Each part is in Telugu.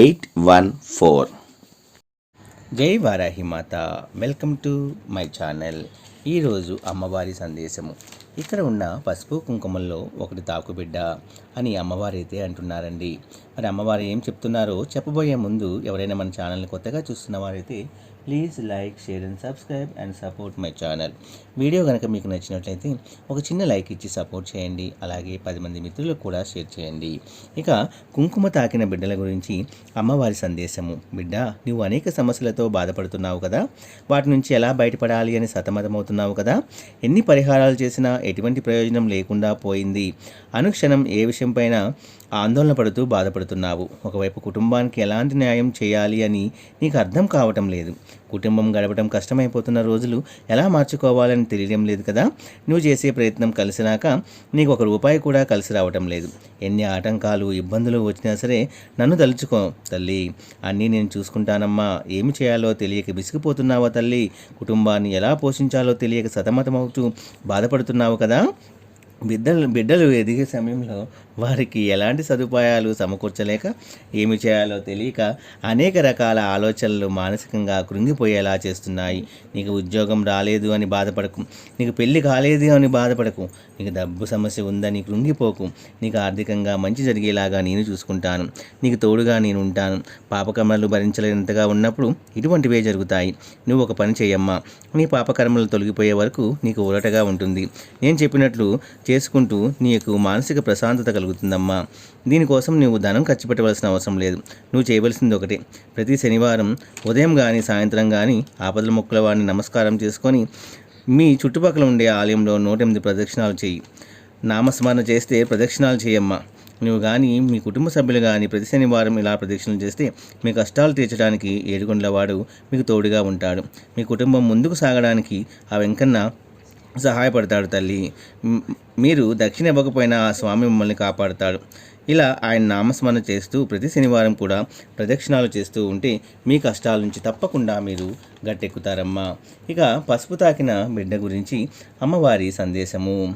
eight one four జై వారాహి మాత. వెల్కమ్ టు మై ఛానల్ ఈరోజు అమ్మవారి సందేశము. ఇక్కడ ఉన్న పసుపు కుంకుమల్లో ఒకటి తాకుబిడ్డ అని అమ్మవారు అయితే అంటున్నారండి. మరి అమ్మవారు ఏం చెప్తున్నారో చెప్పబోయే ముందు ఎవరైనా మన ఛానల్ని కొత్తగా చూస్తున్న వారైతే please like share and subscribe and support my channel video కనుక మీకు నచ్చినట్లయితే ఒక చిన్న లైక్ ఇచ్చి సపోర్ట్ చేయండి. అలాగే పది మంది మిత్రులకు కూడా షేర్ చేయండి. ఇక కుంకుమ తాకిన బిడ్డల గురించి అమ్మవారి సందేశము. బిడ్డ నువ్వు అనేక సమస్యలతో బాధపడుతున్నావు కదా? వాటి నుంచి ఎలా బయటపడాలి అని సతమతమవుతున్నావు కదా? ఎన్ని పరిహారాలు చేసినా ఎటువంటి ప్రయోజనం లేకుండా పోయింది. అనుక్షణం ఏ విషయంపైన ఆందోళన పడుతూ బాధపడుతున్నావు. ఒకవైపు కుటుంబానికి ఎలాంటి న్యాయం చేయాలి అని నీకు అర్థం కావటం లేదు. కుటుంబం గడపడం కష్టమైపోతున్న రోజులు ఎలా మార్చుకోవాలని తెలియడం లేదు కదా? నువ్వు చేసే ప్రయత్నం కలిసినాక నీకు ఒక రూపాయి కూడా కలిసి రావటం లేదు. ఎన్ని ఆటంకాలు ఇబ్బందులు వచ్చినా సరే నన్ను తలుచుకో తల్లి. అన్నీ నేను చూసుకుంటానమ్మా. ఏమి చేయాలో తెలియక విసిగిపోతున్నావా తల్లి? కుటుంబాన్ని ఎలా పోషించాలో తెలియక సతమతమవుతూ బాధపడుతున్నావు కదా? బిడ్డలు బిడ్డలు ఎదిగే సమయంలో వారికి ఎలాంటి సదుపాయాలు సమకూర్చలేక ఏమి చేయాలో తెలియక అనేక రకాల ఆలోచనలు మానసికంగా కృంగిపోయేలా చేస్తున్నాయి. నీకు ఉద్యోగం రాలేదు అని బాధపడకు. నీకు పెళ్ళి కాలేదు అని బాధపడకు. నీకు డబ్బు సమస్య ఉందని కృంగిపోకు. నీకు ఆర్థికంగా మంచి జరిగేలాగా నేను చూసుకుంటాను. నీకు తోడుగా నేను ఉంటాను. పాపకర్మలు భరించలేనంతగా ఉన్నప్పుడు ఇటువంటివే జరుగుతాయి. నువ్వు ఒక పని చేయమ్మా. నీ పాపకర్మలు తొలగిపోయే వరకు నీకు ఊరటగా ఉంటుంది. నేను చెప్పినట్లు చేసుకుంటూ నీకు మానసిక ప్రశాంతత కలుగుతుందమ్మా దీనికోసం నువ్వు ధనం ఖర్చు పెట్టవలసిన అవసరం లేదు. నువ్వు చేయవలసింది ఒకటే. ప్రతి శనివారం ఉదయం కానీ సాయంత్రం కానీ ఆపదల మొక్కల వారిని నమస్కారం చేసుకొని మీ చుట్టుపక్కల ఉండే ఆలయంలో నూట ఎనిమిది ప్రదక్షిణాలు చేయి. నామస్మరణ చేస్తే ప్రదక్షిణాలు చేయమ్మా. నువ్వు కానీ మీ కుటుంబ సభ్యులు కానీ ప్రతి శనివారం ఇలా ప్రదక్షిణలు చేస్తే మీ కష్టాలు తీర్చడానికి ఏడుకొండలవాడు మీకు తోడుగా ఉంటాడు. మీ కుటుంబం ముందుకు సాగడానికి ఆ వెంకన్న సహాయపడతాడు తల్లి. మీరు దక్షిణ ఇవ్వకపోయినా ఆ స్వామి మిమ్మల్ని కాపాడుతాడు. ఇలా ఆయన నామస్మరణ చేస్తూ ప్రతి శనివారం కూడా ప్రదక్షిణాలు చేస్తూ ఉంటే మీ కష్టాల నుంచి తప్పకుండా మీరు గట్టెక్కుతారమ్మా. ఇక పసుపు తాకిన బిడ్డ గురించి అమ్మవారి సందేశము.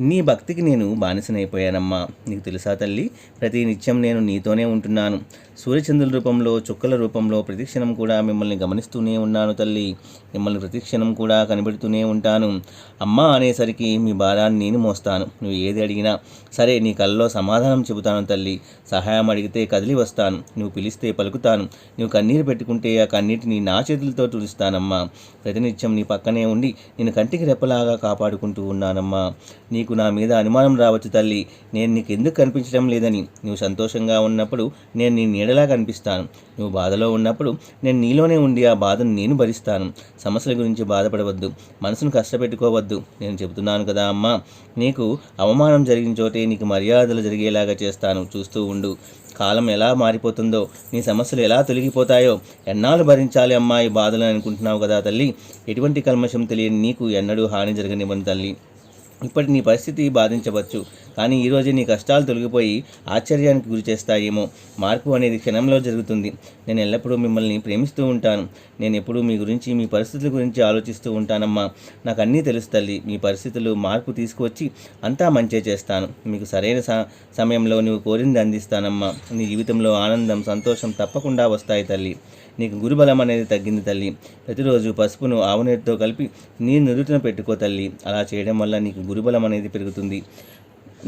నీ భక్తికి నేను బానిసనైపోయానమ్మా. నీకు తెలుసా తల్లి ప్రతి నిత్యం నేను నీతోనే ఉంటున్నాను. సూర్యచంద్రుల రూపంలో చుక్కల రూపంలో ప్రతిక్షణం కూడా మిమ్మల్ని గమనిస్తూనే ఉన్నాను తల్లి. మిమ్మల్ని ప్రతిక్షణం కూడా కనిపెడుతూనే ఉంటాను. అమ్మా అనేసరికి మీ భారాన్ని నేను మోస్తాను. నువ్వు ఏది అడిగినా సరే నీ కళ్ళలో సమాధానం చెబుతాను తల్లి. సహాయం అడిగితే కదిలి వస్తాను. నువ్వు పిలిస్తే పలుకుతాను. నువ్వు కన్నీరు పెట్టుకుంటే ఆ కన్నీటిని నా చేతులతో తుడుస్తానమ్మా. ప్రతినిత్యం నీ పక్కనే ఉండి నేను కంటికి రెప్పలాగా కాపాడుకుంటూ ఉన్నానమ్మా. నీకు నా మీద అనుమానం రావచ్చు తల్లి. నేను నీకు ఎందుకు కనిపించడం లేదని. నువ్వు సంతోషంగా ఉన్నప్పుడు నేను నీ నీడలా కనిపిస్తాను. నువ్వు బాధలో ఉన్నప్పుడు నేను నీలోనే ఉండి ఆ బాధను నేను భరిస్తాను. సమస్యల గురించి బాధపడవద్దు. మనసును కష్టపెట్టుకోవద్దు. నేను చెబుతున్నాను కదా అమ్మా. నీకు అవమానం జరిగిన చోటే నీకు మర్యాదలు జరిగేలాగా చేస్తాను. చూస్తూ ఉండు. కాలం ఎలా మారిపోతుందో నీ సమస్యలు ఎలా తొలగిపోతాయో ఎన్నాళ్ళు భరించాలి అమ్మా ఈ బాధలు అనుకుంటున్నావు కదా తల్లి. ఎటువంటి కల్మషం తెలియని నీకు ఎన్నడూ హాని జరగనివ్వని తల్లి. ఇప్పటి నీ పరిస్థితి బాధించవచ్చు. కానీ ఈరోజు నీ కష్టాలు తొలగిపోయి ఆశ్చర్యానికి గురి చేస్తాయేమో. మార్పు అనేది క్షణంలో జరుగుతుంది. నేను ఎల్లప్పుడూ మిమ్మల్ని ప్రేమిస్తూ ఉంటాను. నేను ఎప్పుడూ మీ గురించి మీ పరిస్థితుల గురించి ఆలోచిస్తూ ఉంటానమ్మా. నాకు అన్నీ తెలుసు తల్లి. మీ పరిస్థితులు మార్పు తీసుకువచ్చి అంతా మంచే చేస్తాను. మీకు సరైన సమయంలో నువ్వు కోరింది అందిస్తానమ్మా. నీ జీవితంలో ఆనందం సంతోషం తప్పకుండా వస్తాయి తల్లి. నీకు గురుబలం అనేది తగ్గింది తల్లి. ప్రతిరోజు పసుపును ఆవునేటితో కలిపి నీ నుదుటిన పెట్టుకో తల్లి. అలా చేయడం వల్ల నీకు గురుబలం అనేది పెరుగుతుంది.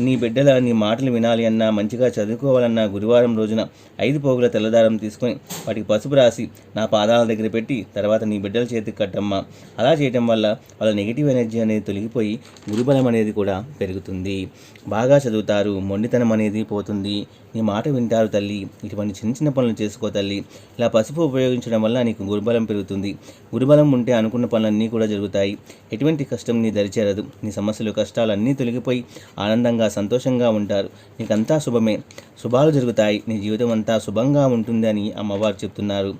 నీ బిడ్డల నీ మాటలు వినాలి అన్నా మంచిగా చదువుకోవాలన్నా గురువారం రోజున ఐదు పోగుల తెల్లదారం తీసుకొని వాటికి పసుపు రాసి నా పాదాల దగ్గర పెట్టి తర్వాత నీ బిడ్డల చేతికి కట్టమ్మా. అలా చేయటం వల్ల వాళ్ళ నెగిటివ్ ఎనర్జీ అనేది తొలగిపోయి గురుబలం అనేది కూడా పెరుగుతుంది. బాగా చదువుతారు మొండితనం అనేది పోతుంది. నీ మాట వింటారు తల్లి ఇటువంటి చిన్న చిన్న పనులు చేసుకో తల్లి. ఇలా పసుపు ఉపయోగించడం వల్ల నీకు గురుబలం పెరుగుతుంది. గురుబలం ఉంటే అనుకున్న పనులన్నీ కూడా జరుగుతాయి. ఎటువంటి కష్టం నీ దరిచేరదు. నీ సమస్యలు కష్టాలు అన్నీ తొలగిపోయి ఆనందంగా సంతోషంగా ఉంటారు. నీకంతా శుభమే. శుభాలు జరుగుతాయి. నీ జీవితం అంతా శుభంగా ఉంటుందని అమ్మవారు చెప్తున్నారు.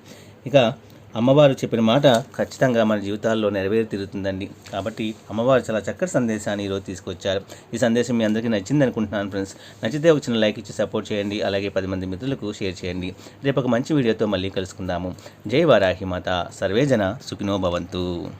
ఇక అమ్మవారు చెప్పిన మాట ఖచ్చితంగా మన జీవితాల్లో నెరవేరి తీరుతుందండి కాబట్టి అమ్మవారు చాలా చక్కటి సందేశాన్ని ఈరోజు తీసుకొచ్చారు. ఈ సందేశం మీ అందరికీ నచ్చింది అనుకుంటున్నాను ఫ్రెండ్స్. నచ్చితే ఒక చిన్న లైక్ ఇచ్చి సపోర్ట్ చేయండి. అలాగే పది మంది మిత్రులకు షేర్ చేయండి. రేపు ఒక మంచి వీడియోతో మళ్ళీ కలుసుకుందాము. జై వారాహి మాత. సర్వేజన సుఖినో భవంతు.